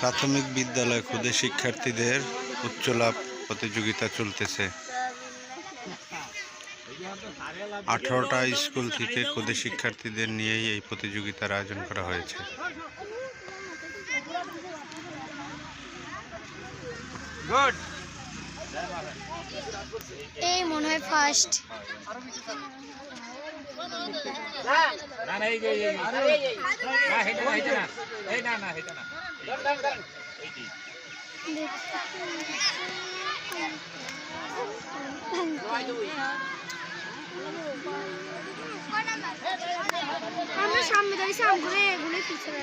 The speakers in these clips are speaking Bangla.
প্রাথমিক বিদ্যালয় খুদে শিক্ষার্থীদের উচ্চ লাভ প্রতিযোগিতা চলতেছে। আঠারোটা স্কুল থেকে খুদে শিক্ষার্থীদের নিয়েই এই প্রতিযোগিতার আয়োজন করা হয়েছে। গুড এই মনে হয় ফার্স্ট না না এই যে এই না হেটা না হেটা না। এই না না হেটা না। আমরা সামনে দাঁড়িয়েছি আম করে এগুলো পিছনে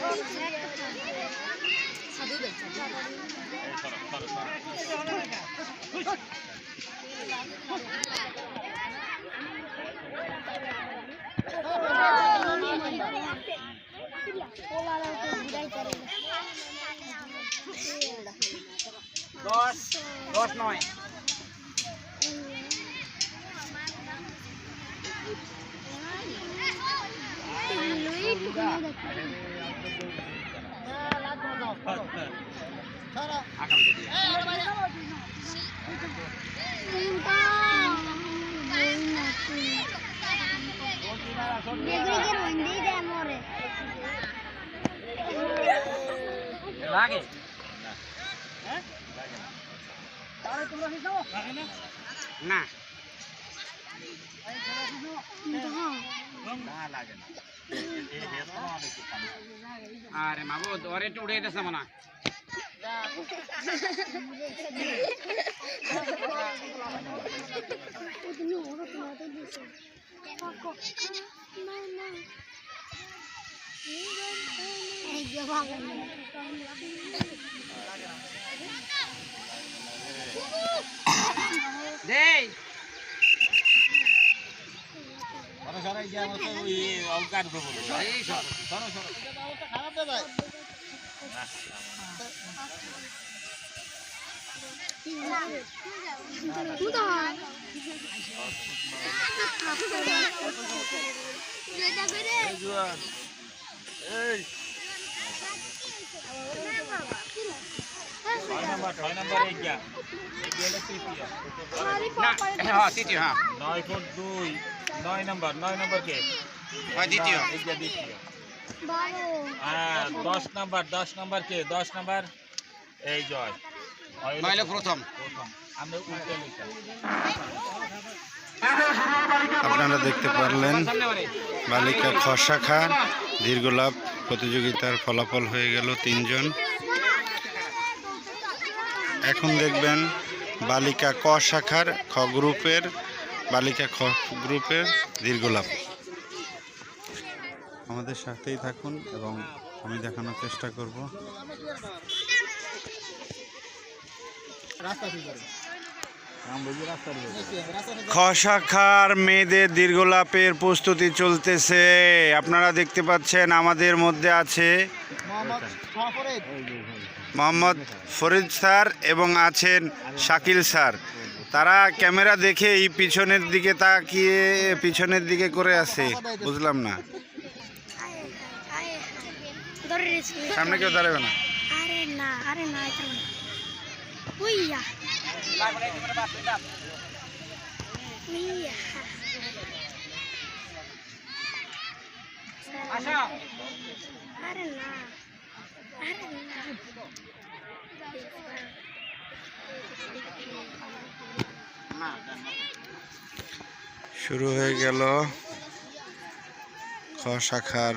দশ দশ নয় আগামীতে লাগে না আরে মাবু ওরে একটু উড়ে দিতেছে মনে হয়। দেই এই সব। না হ্যাঁ তৃতীয় হ্যাঁ নয় ফুট দুই নয় নম্বর নয় নম্বর কে হয় দ্বিতীয় এই যে দ্বিতীয় বারো হ্যাঁ দশ নম্বর দশ নম্বর কে দশ নম্বর এই জয় ওই হলো নইলে প্রথম। আপনারা দেখতে পারলেন বালিকা খ শাখা দীর্ঘলাভ প্রতিযোগিতার ফলাফল হয়ে গেল তিনজন। এখন দেখবেন বালিকা ক শাখার খ গ্রুপের বালিকা খ গ্রুপের দীর্ঘলাভ। আমাদের সাথেই থাকুন এবং আমি দেখানোর চেষ্টা করব। খ শাখার মেয়েদের দীর্ঘলাপের প্রস্তুতি চলতেছে। আপনারা দেখতে পাচ্ছেন আমাদের মধ্যে আছে মোহাম্মদ ফরিদ স্যার এবং আছেন শাকিল স্যার। তারা ক্যামেরা দেখে এই পিছনের দিকে তাকিয়ে পিছনের দিকে করে আছে। বুঝলাম না। সামনে কেউ দাঁড়াবে না আরে না আরে না। আরে না আরে না শুরু হয়ে গেল খ শাখার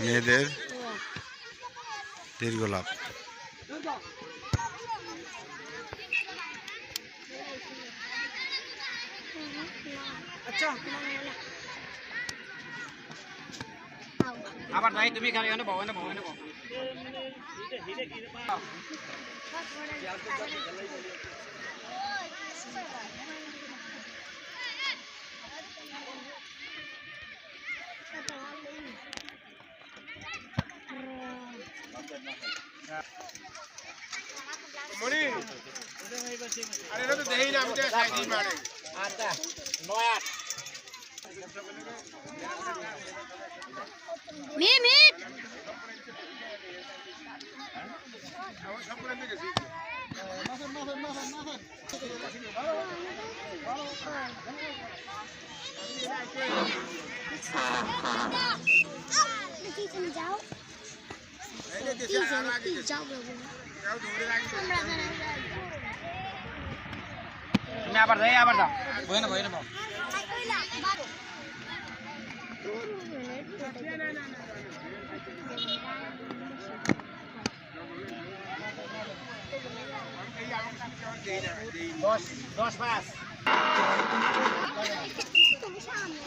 মেয়েদের দীর্ঘলাভ আবার যাই তুমি খালি এনে বউ এনে বউ এনে বউ আচ্ছা নয় আট মিট মিট। যাও আবার যাই আবার যাও। দশ দশ পাঁচ সামনে